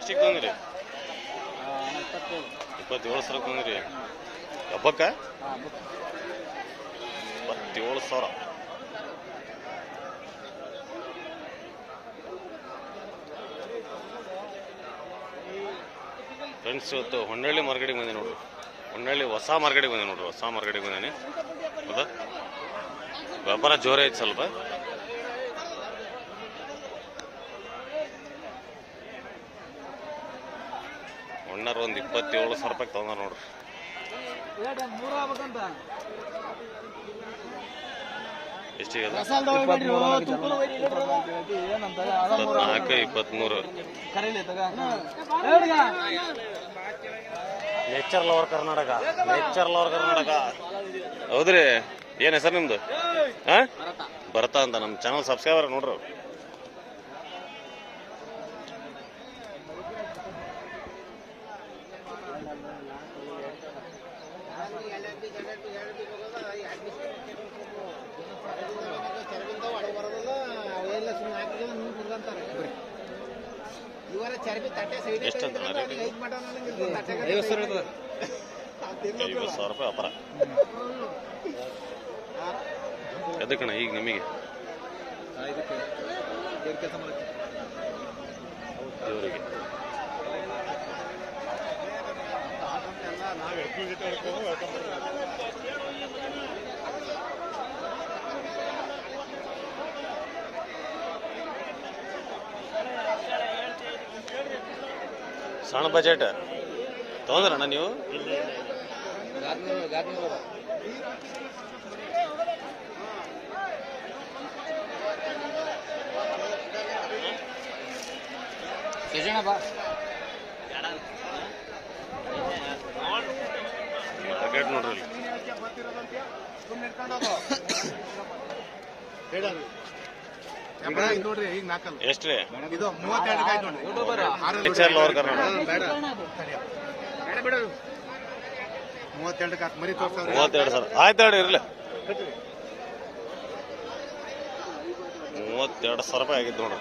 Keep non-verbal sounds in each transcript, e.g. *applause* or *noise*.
ಎಷ್ಟಿಗೆ ತಂದ್ರಿ ಇಪ್ಪತ್ತೇಳು ಸಾವಿರ ತಂದ್ರಿ ಹಬ್ಬಕ್ಕ? ಇಪ್ಪತ್ತೇಳು ಸಾವಿರ. ಫ್ರೆಂಡ್ಸ್ ಇವತ್ತು ಹೊನ್ನಳ್ಳಿ ಮಾರ್ಕೆಟಿಗೆ ಬಂದೆ ನೋಡ್ರಿ. ಹೊನ್ನಳ್ಳಿ ಹೊಸ ಮಾರ್ಕೆಟಿಗೆ ಬಂದೆ ನೋಡ್ರಿ. ಹೊಸ ಮಾರ್ಕೆಟಿಗೆ ಬಂದೇನೆ. ಹೌದಾ? ವ್ಯಾಪಾರ ಜೋರೇ ಐತೆ ಸ್ವಲ್ಪ. ಹೊಣ್ಣರ್ ಒಂದು ಇಪ್ಪತ್ತೇಳು ಸಾವಿರ ರೂಪಾಯಿ ತಗೊಂಡ ನೋಡ್ರಿ. ಎಷ್ಟಿಗೆ ಅದು ಇಪ್ಪತ್ನಾಲ್ಕು ಇಪ್ಪತ್ತ್ಮೂರು nature lover Karnataka nature lover Karnataka. ಹೌದ್ರಿ? ಏನ್ ಹೆಸರು ನಿಮ್ದು? ಹಾ ಬರ್ತಾ ಅಂತ ನಮ್ಮ ಚಾನಲ್ ಸಬ್ಸ್ಕ್ರೈಬರ್ ನೋಡ್ರಿ ಅವ್ರು. ಇವರ ಚರ್ಬಿ ತಟ್ಟೆ ಸೈಡ್? ಐವತ್ತು ಸಾವಿರ ರೂಪಾಯಿ ವ್ಯಾಪಾರ. ಎದಕ್ಕಣ ಈಗ ನಿಮಗೆ? ದೇವರಿಗೆ ಸಣ್ಣ ಬಜೆಟ್ ತಗೊಂಡ್ರಣ್ಣ ನೀವು? ನೋಡ್ರಿ *coughs* ಇಲ್ಲಿ. ನೋಡ್ರಿ ಈಗ ನಾಲ್ಕಲ್ಲ ಎಷ್ಟ್ರಿ ಮೂವತ್ತೆರಡು ಸಾವಿರ. ಆಯ್ತು ಹೇಳಿ ಇರ್ಲಿ. ಮೂವತ್ತೆರಡು ಸಾವಿರ ರೂಪಾಯಿ ಆಗಿದ್ದು ನೋಡ್ರಿ.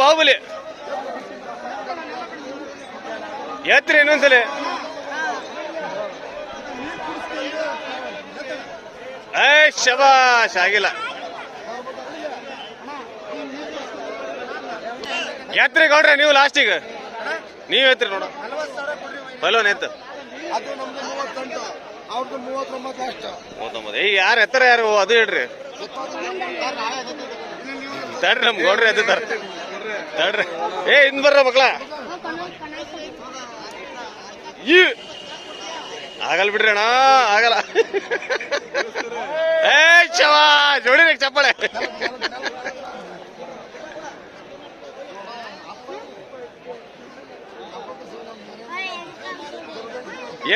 ಬಾಹುಬಲಿ. ಎತ್ರಿ ಇನ್ನೊಂದ್ಸಲಿ. ಏ, ಶಬಾಷ್, ಆಗಿಲ್ಲ. ಎತ್ರಿ ಗೌಡ್ರೆ, ನೀವು ಲಾಸ್ಟಿಗೆ. ನೀವ್ ಎತ್ರಿ ನೋಡ. ಬಲೋನ್ ಎತ್ತು. ಮೂವತ್ತೊಂಬತ್ತು. ಏಯ್ ಯಾರು ಎತ್ತರ ಯಾರು? ಅದು ಹೇಳ್ರಿ. ತಡ್ರಿ, ನಮ್ ಗೌಡ್ರಿ ಎತ್ತಾರ ತಡ್ರಿ. ಏ ಇನ್ ಬರ್ರ ಮಕ್ಳ. ಆಗಲ್ ಬಿಡ್ರಿ ಅಣ್ಣ, ಆಗಲ್ಲ. ಏ ಶವಾ ಜೋಡಿ ಚಪ್ಪಳೆ.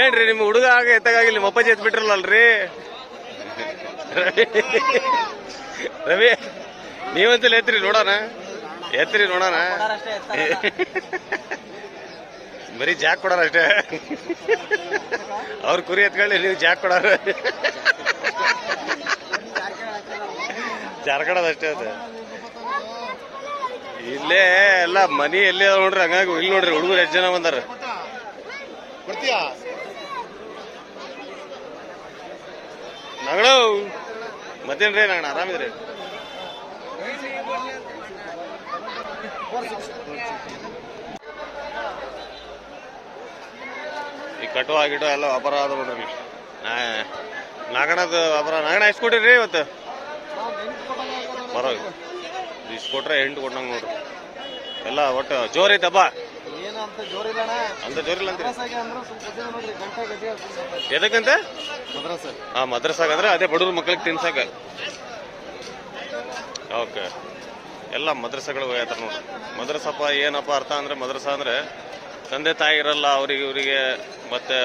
ಏನ್ರಿ, ನಿಮ್ಮ ಹುಡುಗ ಆಗ ಎತ್ತಾಗಿಲ್ಲ ನಿಮ್ಮ ಅಪ್ಪಾಜಿ ಎತ್ ಬಿಟ್ರಲ್ಲಲ್ರಿ ರವಿ ರವಿ ನೀವಂತಲ್ಲಿ ಎತ್ರಿ ನೋಡೋಣ. ಎತ್ರಿ ನೋಡೋಣ. ಬರೀ ಜಾಕ್ ಕೊಡಾರ ಅಷ್ಟೇ. ಅವ್ರ ಕುರಿ ಎತ್ಕೊಳ್ಳಿ ನೀವು ಜಾಕ್ ಕೊಡೋರು. ಜಾರ್ಕಡೋದಷ್ಟೇ ಅದು. ಇಲ್ಲೇ ಎಲ್ಲ ಮನಿ ಎಲ್ಲಿ ನೋಡ್ರಿ ಹಂಗಾಗಿ ಇಲ್ಲಿ ನೋಡ್ರಿ ಹುಡುಗರು ಎಷ್ಟು ಜನ ಬಂದಾರ. ನಗಣ. ಮತ್ತೇನ್ರಿ ನಗಣ ಆರಾಮಿದ್ರಿ? ಈ ಆಗಿಟೋ ಎಲ್ಲ ವ್ಯಾಪಾರ ಆದ ನೋಡ್ರಿ. ನಾ- ನಾಗಣದ ವ್ಯಾಪಾರ ನಾಗಣ ಎಷ್ಟು ಕೊಟ್ಟಿರಿ ಇವತ್ತು? ಬರೋ ಇಷ್ಟು ಕೊಟ್ರೆ ಎಂಟು ಕೊಟ್ಟಂಗೆ ನೋಡ್ರಿ. ಎಲ್ಲ ಒಟ್ಟು ಜೋರಿ ಹಬ್ಬ ಅಂತ ಜೋರಿಲ್ಲ ಗದ್ದೆ ಎದಕ್ಕಂತ? ಮದ್ರಸ. ಹಾ ಮದ್ರಸಾಗ ಅಂದ್ರೆ ಅದೇ ಬಡವ್ರ ಮಕ್ಳಿಗೆ ತಿನ್ಸಾಕ. ಓಕೆ. ಎಲ್ಲ ಮದ್ರಸಗಳು ಹೋಗ್ತಾರೆ ನೋಡ್ರಿ. ಮದ್ರಸಪ್ಪ ಏನಪ್ಪ ಅರ್ಥ ಅಂದ್ರೆ ಮದ್ರಸಾ ಅಂದ್ರೆ ತಂದೆ ತಾಯಿ ಇರಲ್ಲ ಅವ್ರಿಗೆ ಇವರಿಗೆ ಮತ್ತೆ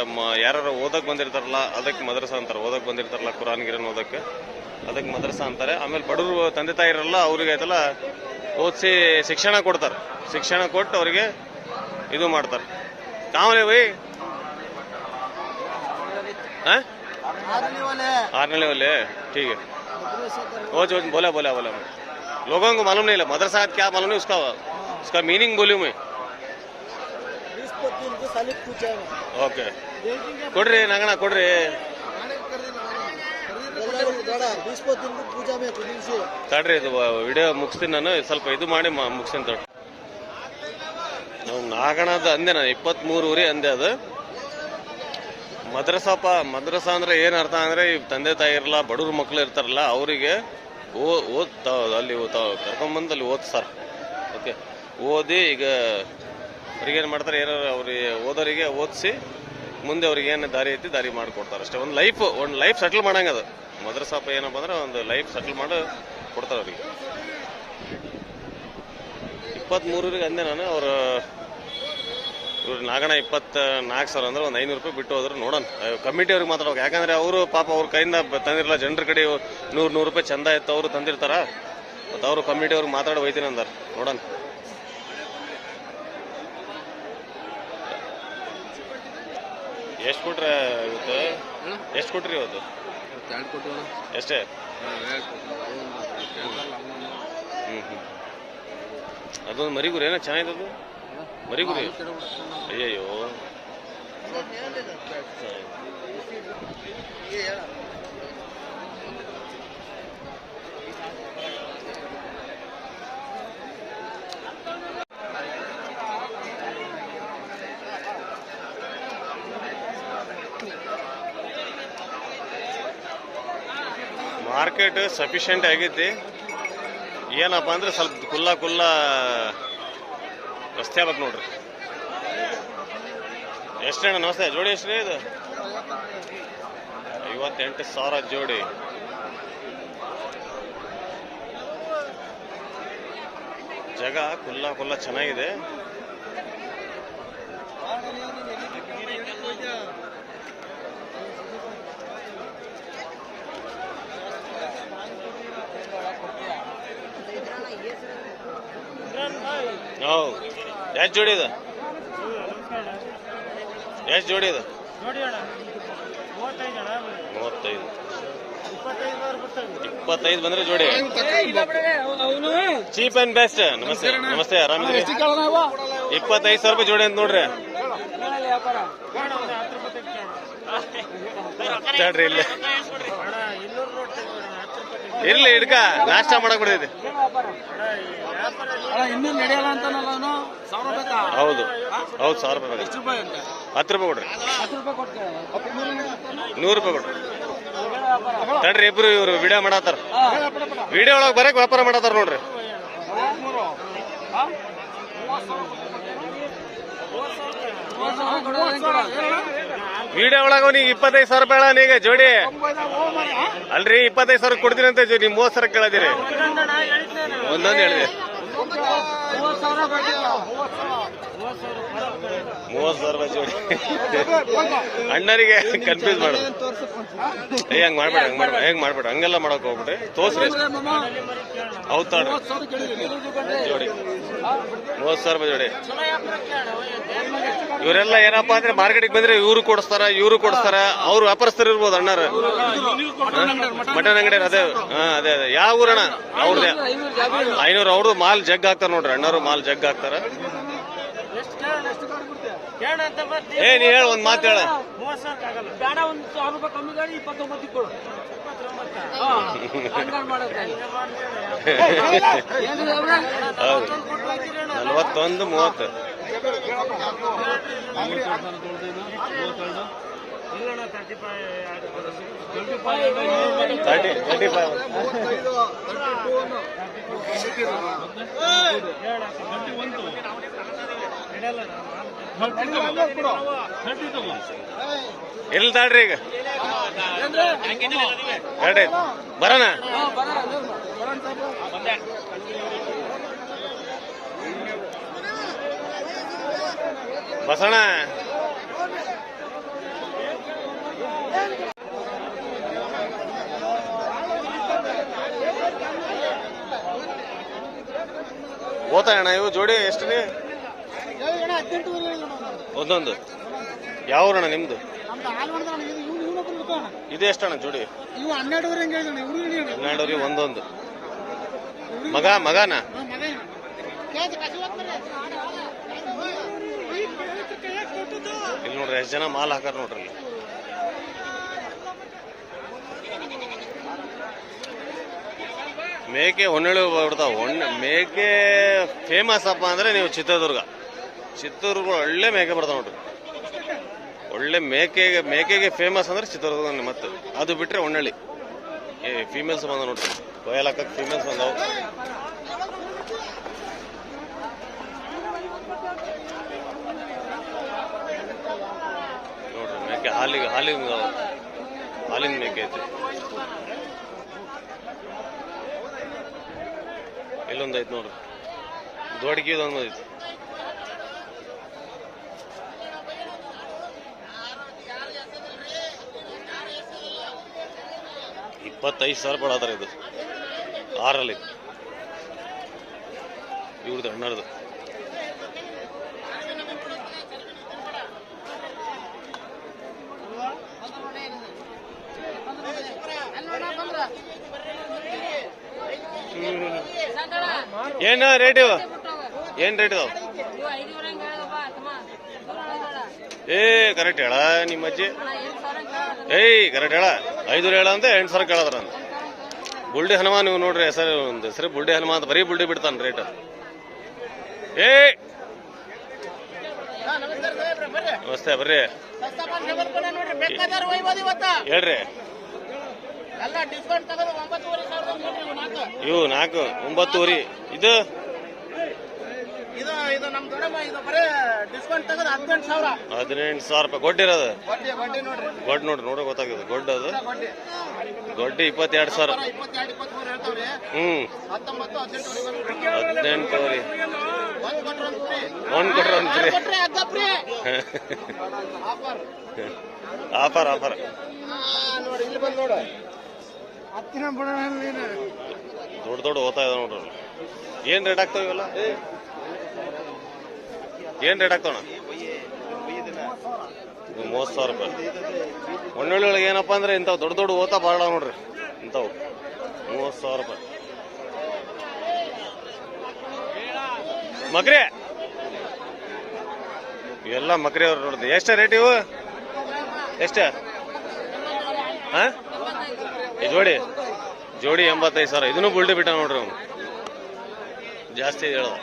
ಯಾರು ಓದಕ್ ಬಂದಿರ್ತಾರಲ್ಲ ಅದಕ್ಕೆ ಮದ್ರಸ ಅಂತಾರೆ ಓದಕ್ ಬಂದಿರ್ತಾರಲ್ಲ ಕುರಾನ್ ಗಿರನ್ ಓದಕ್ಕೆ ಅದಕ್ಕೆ ಮದ್ರಸ ಅಂತಾರೆ ಆಮೇಲೆ ಬಡವರು ತಂದೆ ತಾಯಿ ಇರಲ್ಲ ಅವ್ರಿಗೆ ಆಯ್ತಲ್ಲ ಓದಿಸಿ ಶಿಕ್ಷಣ ಕೊಡ್ತಾರೆ ಶಿಕ್ಷಣ ಕೊಟ್ಟು ಅವರಿಗೆ ಇದು ಮಾಡ್ತಾರೆ ಕಾವಲೆ ಬೈ हाँ आदमी वाले आरने वाले ठीक है वो जो बोला बोला बोला मैं लोगों को मालूम नहीं है मदरसा क्या मालूम नहीं उसका उसका मीनिंग बोलूँ मैं ಓಕೆ. ಕೊಡ್ರಿ ನಂಗಣ ಕೊಡ್ರಿ. ತಡ್ರಿ ಇದು ವಿಡಿಯೋ ಮುಗಿಸ್ತೀನಿ ನಾನು ಸ್ವಲ್ಪ ಇದು ಮಾಡಿ ಮುಗಿಸ್ತೀನಿ ತಡ್ರಿ. ನಾವು ನಾಗಣದ ಅಂದೆ ನಾನು ಇಪ್ಪತ್ತ್ಮೂರು ಊರಿ ಅಂದೆ ಅದು. ಮದ್ರಸಾಪ ಮದ್ರಸಾ ಅಂದರೆ ಏನು ಅರ್ಥ ಅಂದರೆ ಈ ತಂದೆ ತಾಯಿ ಇರಲ್ಲ ಬಡವ್ರ ಮಕ್ಕಳು ಇರ್ತಾರಲ್ಲ ಅವರಿಗೆ ಓ ಓದ್ತಾ ಅಲ್ಲಿ ಕರ್ಕೊಂಬಂದು ಅಲ್ಲಿ ಸರ್ ಓಕೆ. ಓದಿ ಈಗ ಅವ್ರಿಗೇನು ಮಾಡ್ತಾರೆ ಏನಾರು ಅವ್ರಿಗೆ ಓದೋರಿಗೆ ಓದಿಸಿ, ಮುಂದೆ ಅವ್ರಿಗೆ ಏನು ದಾರಿ ಐತಿ ದಾರಿ ಮಾಡಿಕೊಡ್ತಾರೆ ಅಷ್ಟೇ. ಒಂದು ಲೈಫ್ ಒಂದು ಲೈಫ್ ಸೆಟ್ಲ್ ಮಾಡಂಗ ಅದು. ಮದ್ರಸಾಪ ಏನಪ್ಪ ಅಂದ್ರೆ ಒಂದು ಲೈಫ್ ಸೆಟ್ಲ್ ಮಾಡಿ ಕೊಡ್ತಾರೆ ಅವ್ರಿಗೆ. ಇಪ್ಪತ್ತ್ಮೂರರಿಗೆ ಅಂದೆ ನಾನು, ಅವರು, ಇವ್ರು ನಾಗಣ ಇಪ್ಪತ್ತ ನಾಲ್ಕು ಸಾವಿರ ಅಂದ್ರೆ ಒಂದು ಐನೂರು ರೂಪಾಯಿ ಬಿಟ್ಟು ಹೋದ್ರೆ ನೋಡೋಣ. ಕಮಿಟಿ ಅವ್ರಿಗೆ ಮಾತಾಡೋಕೆ ಯಾಕಂದ್ರೆ ಅವರು ಪಾಪ ಅವ್ರ ಕೈಯಿಂದ ತಂದಿರಲ್ಲ ಜನರ ಕಡೆ ನೂರು ನೂರು ರೂಪಾಯಿ ಚಂದ ಇತ್ತು, ಅವರು ತಂದಿರ್ತಾರ. ಮತ್ತು ಅವರು ಕಮಿಟಿ ಅವ್ರಿಗೆ ಮಾತಾಡಿ ಹೋಯ್ತೀನಿ ಅಂದಾರ. ನೋಡೋಣ. ಎಷ್ಟು ಕೊಟ್ರೆ ಇವತ್ತು ಎಷ್ಟು ಕೊಟ್ರಿ ಇವತ್ತು? ಎಷ್ಟೇ? ಹ್ಞೂ ಹ್ಞೂ ಅದೊಂದು ಮರಿಗುರಿ, ಏನೋ ಚೆನ್ನಾಗಿದ್ದು ಮರಿಗುರಿ? ಅಯ್ಯಯ್ಯೋ. ಮಾರ್ಕೆಟ್ ಸಫಿಷಿಯೆಂಟ್ ಆಗೈತಿ. ಏನಪ್ಪ ಅಂದ್ರೆ ಸ್ವಲ್ಪ ಕುಲ್ಲ ಕುಲ್ಲ ರಸ್ತೆ ಆಗ್ಬೇಕು ನೋಡ್ರಿ. ಅಣ್ಣ? ನಮಸ್ತೆ. ಜೋಡಿ ಎಷ್ಟು ರೀ ಇದು? ಐವತ್ತೆಂಟು ಸಾವಿರ ಜೋಡಿ. ಜಾಗ ಕುಲ್ಲ ಕುಲ್ಲ ಚೆನ್ನಾಗಿದೆ. ಹೌದು ಎಷ್ಟು ಜೋಡಿ ಇದು? ಎಷ್ಟು ಜೋಡಿ ಇದು? ನೋಡಿ ಅಣ್ಣ ಮೂವತ್ತೈದು. ಇಪ್ಪತ್ತೈದು ಬಂದ್ರೆ ಜೋಡಿ. Cheap and best. ನಮಸ್ತೆ. ನಮಸ್ತೆ ಆರಾಮಿದ್ರಿ ಇಪ್ಪತ್ತೈದು ಸಾವಿರ ರೂಪಾಯಿ ಜೋಡಿ ಅಂತ ನೋಡ್ರಿ. ತಡ್ರಿ ಇಲ್ಲಿ. ಇರ್ಲಿ ಹಿಡ್ಕ ನಾಷ್ಟ ಮಾಡಕ್ ಬಿಡೈತಿ ಇನ್ನೂ ನಡೆಯಲ್ಲ ಅಂತಾನಲ್ಲ ಅವನು? ಸಾವಿರ ಬೇಕಾ ಹೌದು. ಹೌದು ಸಾವಿರ ರೂಪಾಯಿ ಬೇಕು. ಎಷ್ಟು ರೂಪಾಯಿ ಅಂತ. ಹತ್ತು ರೂಪಾಯಿ ಕೊಡ್ರಿ. ಹತ್ತು ರೂಪಾಯಿ ಕೊಡ್ತೇವೆ. ನೂರು ರೂಪಾಯಿ ಕೊಡ್ರಿ. ತಡ್ರಿ ಇಬ್ರು ಇವರು ವಿಡಿಯೋ ಮಾಡತ್ತಾರ. ವಿಡಿಯೋ ಒಳಗೆ ಬರಕ್ ವ್ಯಾಪಾರ ಮಾಡತ್ತಾರ ನೋಡ್ರಿ. ವಿಡಿಯೋ ಒಳಗ ಅವ್ನಿಗೆ ಇಪ್ಪತ್ತೈದು ಸಾವಿರ ರೂಪಾಯಿ ಹೇಳ ನೀಗ ಜೋಡಿ. ಅಲ್ರಿ ಇಪ್ಪತ್ತೈದು ಸಾವಿರ ಕೊಡ್ತೀನಿ ಅಂತ ಜೋಡಿ ನೀವು ಮೂವತ್ತು ಸಾವಿರ ಕೇಳದಿರಿ. ಒಂದೊಂದು ಹೇಳಿದೆ. बहुत सारा बढ़िया बहुत सारा बहुत सारा ಮೂವತ್ತು ಸಾವಿರ ರೂಪಾಯಿ ಜೋಡಿ *laughs* ಅಣ್ಣರಿಗೆ ಕನ್ಫ್ಯೂಸ್ ಮಾಡೋದು. ಏ ಹಂಗ್ ಮಾಡ್ಬೇಡ ಹಂಗ್ ಮಾಡ್ಬೇಡ ಹೆಂಗ್ ಮಾಡ್ಬೇಡ ಹಂಗೆಲ್ಲ ಮಾಡಕ್ ಹೋಗ್ಬಿಟ್ರಿ ತೋರ್ಸ್ರಿ. ಅವತ್ತಾಡ್ರಿ ತಾಡ್ರಿ ಜೋಡಿ ಮೂವತ್ತು ಸಾವಿರ ರೂಪಾಯಿ ಜೋಡಿ. ಇವರೆಲ್ಲ ಏನಪ್ಪಾ ಅಂದ್ರೆ ಮಾರ್ಕೆಟಿಗೆ ಬಂದ್ರೆ ಇವರು ಕೊಡಿಸ್ತಾರ ಇವರು ಕೊಡಿಸ್ತಾರ ಅವ್ರು ವ್ಯಾಪಾರಸ್ಥರು ಇರ್ಬೋದು ಅಣ್ಣಾರ ಮಟನ್ ಅಂಗಡಿ ಅದೇ ಹಾ ಅದೇ ಅದೇ. ಯಾವ ಊರಣ್ಣ? ಅವ್ರದೇ ಐನೂರು ಅವ್ರದ್ದು ಮಾಲ್ ಜಗ್ ಹಾಕ್ತಾರ ನೋಡ್ರಿ ಅಣ್ಣರು ಮಾಲ್ ಜಗ್ ಹಾಕ್ತಾರ. ಏ ನೀ ಹೇಳ ಒಂದ್ ಮಾತು ಹೇಳ ಬೇಡ ಒಂದು ಸಾವಿರ ರೂಪಾಯಿ ಕಮ್ಮಿ ಗಾಡಿ ಇಪ್ಪತ್ತೊಂಬತ್ತಿಗೆ ಕೊಡು ನಲ್ವತ್ತೊಂದು ಮೂವತ್ತು ತರ್ಟಿ ತರ್ಟಿ ಫೈವ್ ಎಲ್ಲಿ ತಾಡ್ರಿ ಈಗ? ತರ್ಟಿ ಬರೋಣ. ಬಸಣ ಓತಾಯಣ್ಣ ಇವು ಜೋಡಿ ಎಷ್ಟು ಒಂದೊಂದು. ಯಾವ ಊರಣ್ಣ ನಿಮ್ದು? ಇದು ಎಷ್ಟಣ್ಣ ಜೋಡಿ? ಹನ್ನೆರಡೂರಿ ಒಂದೊಂದು. ಮಗ ಮಗನ? ಇಲ್ಲಿ ನೋಡ್ರಿ ಎಷ್ಟು ಜನ ಮಾಲ್ ಹಾಕಾರ ನೋಡ್ರಿ ಮೇಕೆ ಹೊನ್ನೆಳು ಬರ್ತಾವ. ಮೇಕೆ ಫೇಮಸ್ ಅಪ್ಪ ಅಂದ್ರೆ ನೀವು ಚಿತ್ರದುರ್ಗ. ಚಿತ್ರದುರ್ಗ ಒಳ್ಳೆ ಮೇಕೆ ಬರ್ತಾವೆ ನೋಡ್ರಿ. ಒಳ್ಳೆ ಮೇಕೆಗೆ ಮೇಕೆಗೆ ಫೇಮಸ್ ಅಂದ್ರೆ ಚಿತ್ರದುರ್ಗ ಮತ್ತೆ ಅದು ಬಿಟ್ರೆ ಒಣ್ಣಳ್ಳಿ ಏ ಫೀಮೇಲ್ಸ್ ಬಂದ ನೋಡ್ರಿ. ಕೊಯ್ಲ್ ಹಾಕಕ್ಕೆ ಫೀಮೇಲ್ಸ್ ಬಂದವು. ನೋಡ್ರಿ, ಮೇಕೆ ಹಾಲಿಗೆ ಹಾಲಿನ ಹಾಲಿನ ಮೇಕೆ ಐತಿ. ಇಲ್ಲೊಂದು ಐತೆ ನೋಡ್ರಿ. ಇದೊಂದು ಐತಿ. ಇಪ್ಪತ್ತೈದು ಸಾವಿರ ಕೊಡತ್ತಾರ ಇದು. ಆರಲ್ಲಿ ಇವ್ರದ್ದು ಅಣ್ಣರದು ಏನ ರೇಟ್ ಇವ? ಏನ್ ರೇಟ್ ಇದಾವ? ಏ, ಕರೆಕ್ಟ್ ಹೇಳ, ನಿಮ್ಮ ಅಜ್ಜಿ. ಏಯ್, ಕರೆಕ್ಟ್ ಹೇಳ. ಐದು ಹೇಳ ಅಂತ ಎಂಟು ಸಾವಿರ ಕೇಳದ್ರಂತ ಬುಲ್ಡಿ ಹನುಮಾನ್, ನೀವು ನೋಡ್ರಿ ಹೆಸರು ಒಂದು ಹೆಸರು ಬುಲ್ಡಿ ಹನುಮಾನ್ ಬರೀ ಬುಲ್ಡಿ ಬಿಡ್ತಾನ ರೇಟ್ ಏ! ನಮಸ್ತೆ, ಬರ್ರಿ. ಹೇಳ್ರಿ. ಇವು ನಾಲ್ಕು, ಒಂಬತ್ತುವರಿ. ಇದು ಇದು ಇದು ನಮ್ ದೊಡ್ಡಮ್ಮ ಇದು ಬರೇ ಡಿಸ್ಕೌಂಟ್ ತಗೋದು ಹದಿನೆಂಟು ಸಾವಿರ. ಹದಿನೆಂಟು ಸಾವಿರ ರೂಪಾಯಿ ಗೊಡ್ಡಿರೋದು ಬಡ್ಡಿ ಬಡ್ಡಿ ನೋಡ್ರಿ. ಗೊಡ್ಡು ನೋಡ್ರಿ ನೋಡೋ ಗೊತ್ತಾಗ್ತದೆ. ಗೊಡ್ಡು ಅದು? ಬಡ್ಡಿ ಗೊಡ್ಡು. ಇಪ್ಪತ್ತೆರಡು ಸಾವಿರ. ಬರೋ ಇಪ್ಪತ್ತೆರಡು ಇಪ್ಪತ್ಮೂರು ಹೇಳ್ತಾವ್ರಿ. ಹ್ಮ್. ಹತ್ತೊಂಬತ್ತು ಹದಿನೆಂಟು ಒಂದ್ ಕೊಟ್ರೆ ಒಂದು ಫ್ರೀ. ಒಂದ್ ಕೊಟ್ರೆ ಒಂದ್ ಫ್ರೀ. ಕೊಟ್ರೆ ಅರ್ಧ ಫ್ರೀ. *laughs* Offer offer. ಆಫರ್ ನೋಡಿ ಇಲ್ಲಿ ಬಂದು ನೋಡು. ಹತ್ತಿನ ಬಿಡ ನೀನು ದೊಡ್ಡ ದೊಡ್ಡ ಓದ್ತಾ ಇದಾವ ನೋಡ್ರಿ ಏನ್ ರೇಟ್ ಆಗ್ತಾವ ಇವೆಲ್ಲ? ಏನ್ ರೇಟ್ ಹಾಕೋಣ? ಮೂವತ್ತು ಸಾವಿರ ರೂಪಾಯಿ. ಒಳ್ಳೊಳ್ಳೆ ಒಳಗೆ ಏನಪ್ಪಾ ಅಂದ್ರೆ ಇಂಥವು ದೊಡ್ಡ ದೊಡ್ಡ ಓತಾ ಬಾಳ ನೋಡ್ರಿ. ಇಂಥವು. ಮೂವತ್ತು ಸಾವಿರ ರೂಪಾಯಿ. ಮಕ್ರೆ! ಎಲ್ಲ ಮಕ್ರಿ ಅವ್ರು ನೋಡಿದ್ರಿ ಎಷ್ಟ ರೇಟ್ ಇವು? ಎಷ್ಟ? ಜೋಡಿ? ಜೋಡಿ ಎಂಬತ್ತೈದು ಸಾವಿರ. ಇದನ್ನು ಬುಲ್ಡಿ ಬಿಟ್ಟ ನೋಡ್ರಿ ಅವನು. ಜಾಸ್ತಿ ಹೇಳೋದು.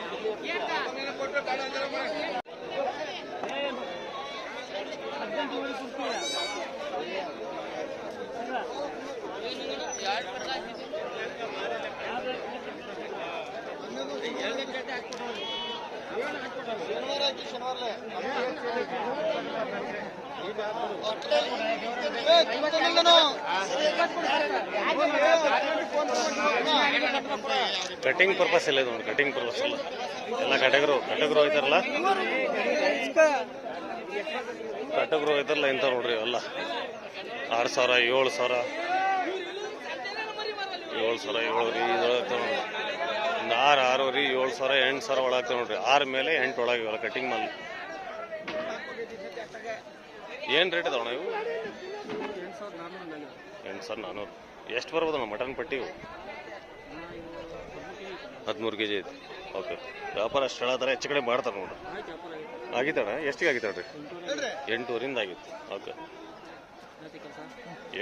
ಕಟಿಂಗ್ ಪರ್ಪಸ್ ಇಲ್ಲ ಇದು ಕಟಿಂಗ್ ಪರ್ಪಸ್ ಇಲ್ಲ ಎಲ್ಲ ಕಟಗರು ಕಟಗರು ಐತಾರಲ್ಲ ಕಟಗರು ಐತಾರಲ್ಲ ಇಂಥ ನೋಡ್ರಿ ಎಲ್ಲ ಆರು ಸಾವಿರ ಏಳು ಸಾವಿರ ಏಳು ಸಾವಿರ ಏಳು ರೀ ಒಂದು ಆರು ಆರು ರೀ ಏಳು ಸಾವಿರ, ಎಂಟು ಸಾವಿರ ಒಳಗೆ ನೋಡ್ರಿ. ಆರು ಮೇಲೆ ಎಂಟು ಒಳಗೆ ಇವೆಲ್ಲ ಕಟಿಂಗ್ ಮಾಲ್. ಏನು ರೇಟ್ ಇದಾವಣ ಇವು? ಎಂಟು ಸಾವಿರ ನಾನ್ನೂರು ಎಷ್ಟು ಬರ್ಬೋದಣ್ಣ ಮಟನ್ ಪಟ್ಟಿ ಹದಿಮೂರು ಕೆ ಜಿ ಐತಿ. ಓಕೆ. ವ್ಯಾಪಾರ ಅಷ್ಟು ಹೇಳತ್ತಾರೆ ಹೆಚ್ಚು ಕಡೆ ಮಾಡ್ತಾರೆ ನೋಡ್ರಿ. ಆಗಿತ್ತಣ್ಣ? ಎಷ್ಟಿಗೆ ಆಗಿತ್ತಾಳ್ರಿ ಎಂಟೂವರಿಂದ ಆಗಿತ್ತು ಓಕೆ.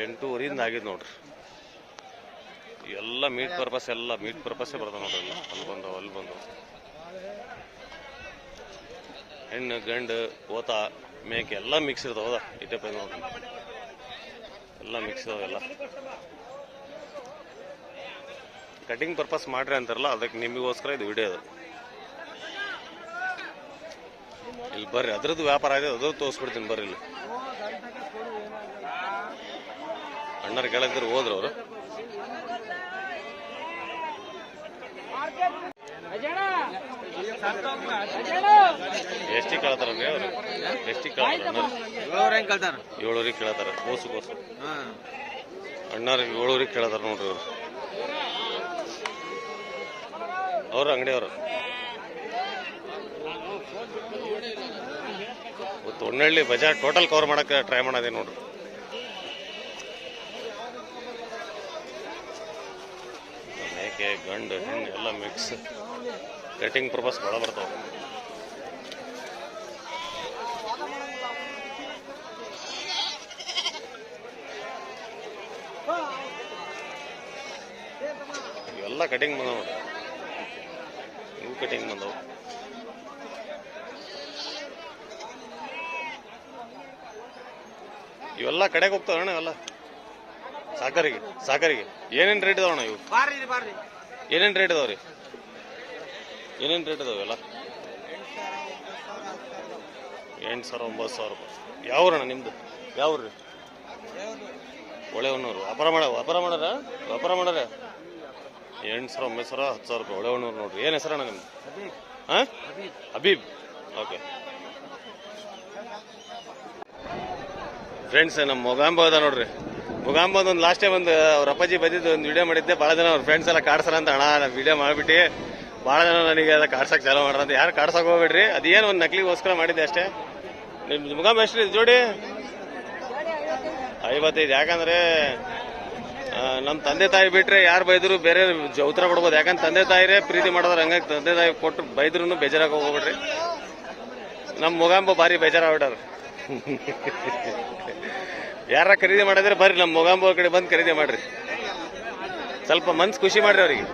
ಎಂಟೂವರಿಂದ ಆಗಿದ್ದು ನೋಡ್ರಿ. ಎಲ್ಲ ಮೀಟ್ ಪರ್ಪಸ್ ಎಲ್ಲ ಮೀಟ್ ಪರ್ಪಸ್ಸೇ ಬರ್ತದೆ ನೋಡ್ರಿ ಎಲ್ಲ ಅಲ್ಲಿ ಬಂದು ಅಲ್ಲಿ ಬಂದು. ಹೆಣ್ಣು, ಗಂಡು ಓತ ಮೇಕೆ ಎಲ್ಲ ಮಿಕ್ಸ್ ಇರ್ತಾವ, ಹೌದಾ? ಇಟ್ಟೆ ಪೈ ನೋಡ್ರಿ. ಎಲ್ಲ ಮಿಕ್ಸ್ ಇದಾವೆಲ್ಲ ಕಟಿಂಗ್ ಪರ್ಪಸ್ ಮಾಡ್ರಿ ಅಂತಾರಲ್ಲ, ಅದಕ್ಕೆ ನಿಮಗೋಸ್ಕರ ಇದು ವಿಡಿಯೋ ಅದು. ಇಲ್ಲಿ ಬರ್ರಿ, ಅದ್ರದ್ದು ವ್ಯಾಪಾರ ಆಗಿದೆ, ಅದ್ರದ್ದು ತೋರಿಸ್ಬಿಡ್ತೀನಿ ಬರ್ರಿ ಇಲ್ಲಿ. ಅಣ್ಣರ ಕೆಳಗಿದ್ರು ಹೋದ್ರು ಎಷ್ಟಿ ಕಳತಾರ ಅವರು? ಕಳತಾರ? ಕೇಳ್ತಾರ ಕೇಳ್ತಾರ? ಏಳೂರಿಗೆ ಕೇಳತಾರ ಕೋಸು ಕೋಸು ಅಣ್ಣವ್ರಿಗೆ ಏಳೂರಿಗೆ ಕೇಳತಾರ ನೋಡ್ರಿ ಅವ್ರು. ಅವ್ರ ಅಂಗಡಿಯವರು ತೊಣ್ಣಳ್ಳಿ ಬಜಾ ಟೋಟಲ್ ಕವರ್ ಮಾಡಕ್ಕೆ ಟ್ರೈ ಮಾಡೋದೇ ನೋಡ್ರಿ. ಮೇಕೆ ಗಂಡು ಹೆಣ್ಣು ಎಲ್ಲ ಮಿಕ್ಸ್ ಕಟಿಂಗ್ ಪರ್ಪಸ್ ಭಾಳ ಬರ್ತಾವ. ಇವೆಲ್ಲ ಕಟಿಂಗ್ ಬಂದವ ಇವು ಕಟಿಂಗ್ ಬಂದವು. ಇವೆಲ್ಲ ಕಡೆಗೆ ಹೋಗ್ತಾವ ಅಣ್ಣ ಇವೆಲ್ಲ. ಸಾಕರಿಗೆ ಸಾಕರಿಗೆ. ಏನೇನು ರೇಟ್ ಇದಾವಣ್ಣ ಇವು? ಏನೇನು ರೇಟ್ ಇದಾವ್ರಿ? ಏನೇನು ರೇಟ್ ಇದಾವೆಲ್ಲ ಎಂಟು ಸಾವಿರ, ಒಂಬತ್ತು ಸಾವಿರ ರೂಪಾಯಿ. ಯಾವ್ರಣ್ಣ ನಿಮ್ದು? ಯಾವ್ರಿ ಒಳ್ಳೆಯವನೂರು ವ್ಯಾಪಾರ ಮಾಡ, ವ್ಯಾಪಾರ ಮಾಡಾರ? ವ್ಯಾಪಾರ ಮಾಡಾರ? ಎಂಟು ಸಾವಿರ, ಒಂಬತ್ತು ಸಾವಿರ, ಹತ್ತು ಸಾವಿರ ರೂಪಾಯಿ. ಒಳ್ಳೆಯವನೂರು ನೋಡ್ರಿ. ಏನು ಹೆಸರಣ್ಣ ನಿಮ್ದು? ಹಾಂ? ಹಬೀಬ್ ಓಕೆ. ಫ್ರೆಂಡ್ಸ್ ನಮ್ಮ ಮೊಗಾಂಬ ಅದ ನೋಡ್ರಿ. ಮೊಗಾಂಬ ಒಂದು ಲಾಸ್ಟ್ ಟೈಮ್ ಒಂದು ಅವ್ರ ಅಪ್ಪಾಜಿ ಬಂದಿದ್ದು, ಒಂದು ವಿಡಿಯೋ ಮಾಡಿದ್ದೆ. ಭಾಳ ಜನ ಅವ್ರ ಫ್ರೆಂಡ್ಸ್ ಎಲ್ಲ ಕಾಡ್ಸಲ್ಲ ಅಂತ ಅಣ್ಣ ವಿಡಿಯೋ ಮಾಡಿಬಿಟ್ಟು ಭಾಳ ಜನ ನನಗೆ ಅದ ಕಾಡ್ಸಕ್ಕೆ ಚಾಲೂ ಮಾಡ್ರಂತ ಯಾರು ಕಾಡ್ಸಕ್ಕೆ ಹೋಗ್ಬೇಡ್ರಿ. ಅದೇನು ಒಂದು ನಕಲಿಗೋಸ್ಕರ ಮಾಡಿದ್ದೆ ಅಷ್ಟೇ. ನಿಮ್ಮ ಮುಗಾಂಬ ಎಷ್ಟು ರೀ ಜೋಡಿ? ಐವತ್ತೈದು. ಯಾಕಂದ್ರೆ ನಮ್ಮ ತಂದೆ ತಾಯಿ ಬಿಟ್ರೆ ಯಾರು ಬೈದ್ರು ಬೇರೆ ಉತ್ತರ ಕೊಡ್ಬೋದು. ಯಾಕಂದ್ರೆ ತಂದೆ ತಾಯಿರೇ ಪ್ರೀತಿ ಮಾಡೋದ್ರ ಹಂಗಾಗಿ ತಂದೆ ತಾಯಿ ಕೊಟ್ಟು ಬೈದ್ರು ಬೇಜಾರಾಗ ಹೋಗ್ಬೇಡ್ರಿ. ನಮ್ಮ ಮುಗಾಂಬ ಭಾರಿ ಬೇಜಾರಾಗ್ಬಿಟ್ಟಾರ ಯಾರ ಖರೀದಿ ಮಾಡಿದ್ರೆ ಬರ್ರಿ ನಮ್ಮ ಮೊಗಾಂಬ ಕಡೆ ಬಂದು ಖರೀದಿ ಮಾಡ್ರಿ. ಸ್ವಲ್ಪ ಮನ್ಸು ಖುಷಿ ಮಾಡ್ರಿ ಅವ್ರಿಗೆ.